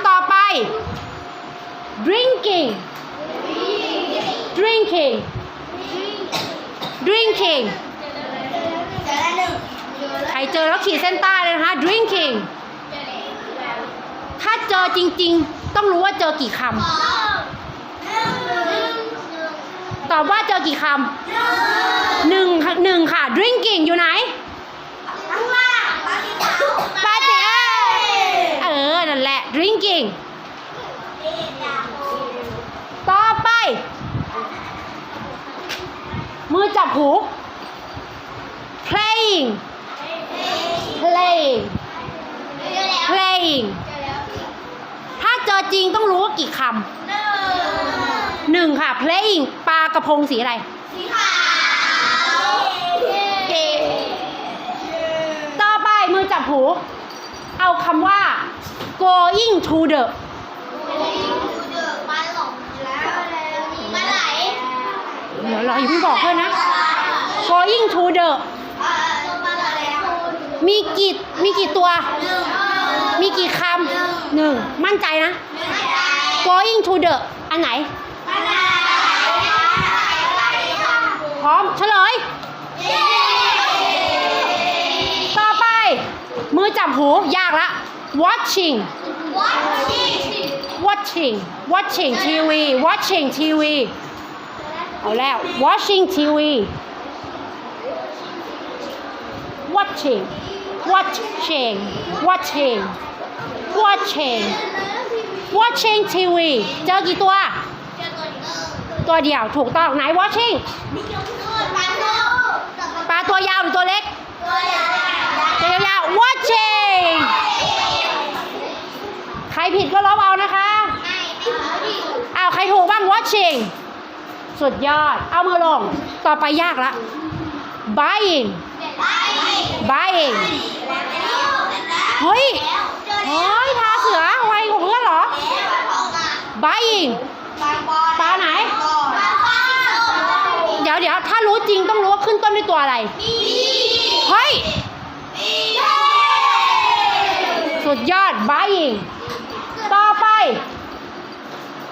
ำต่อไป drinking drinking drinking ใครเจอแล้วขีดเส้นใต้เลยนะคะ drinking ถ้าเจอจริง ๆ ต้องรู้ว่าเจอกี่คำตอบว่าเจอกี่คำหนึ่งหนึ่งค่ะ drinking อยู่ไหน drinking ต่อไป มือจับหู playing playing playing ถ้าเจอจริงต้องรู้ว่ากี่คำหนึ่งค่ะ playing ปลากระพงสีอะไร สีขาวต่อไปมือจับหู เอาคำว่า going to the มันหลงแล้วมันไหลเดี๋ยวรออย่าเพิ่งบอกเพื่อนนะ going to the มันไหลแล้วมีกี่มีกี่ตัว มีกี่คำหนึ่งมั่นใจนะ going to the อันไหน พร้อมเฉลย ต่อไป มือจับหู ยากละ watching watching watching TV watching TV เอาแล้ว watching TV watching watching watching watching watching TV เจอกี่ตัว ตัวเดียวถูกต้องไหน watching ปลาตัวยาวหรือตัวเล็ก ตัวยาวๆ watching ใค รผิดก็ลบเอานะคะ อ้าวใครถูกบ้าง watching สุดยอด เอามือลง ต่อไปยากละ buying buying เฮ้ย เฮ้ยทาเสือไวกว่าเพื่อนเหรอ buying ปลาไหน เดี๋ยวเดี๋ยวถ้ารู้จริงต้องรู้ว่าขึ้นต้นด้วยตัวอะไร เฮ้ย สุดยอด buying ต่อไป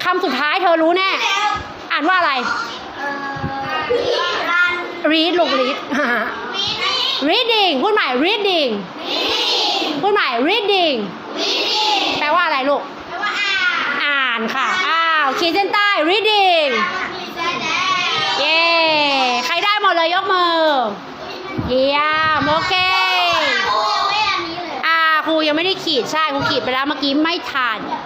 คำสุดท้ายเธอรู้แน่ อ่านว่าอะไร read ลูก read reading พูดใหม่ reading พูดใหม่ reading แปลว่าอะไรลูก อ่านค่ะ อ้าวขีดเส้นใต้ reading เย้ใครได้หมดเลยยกมือ เยี่ยมโอเคอ่าครูยังไม่ได้ขีดใช่ครูขีดไปแล้วเมื่อกี้ไม่ทันอ่า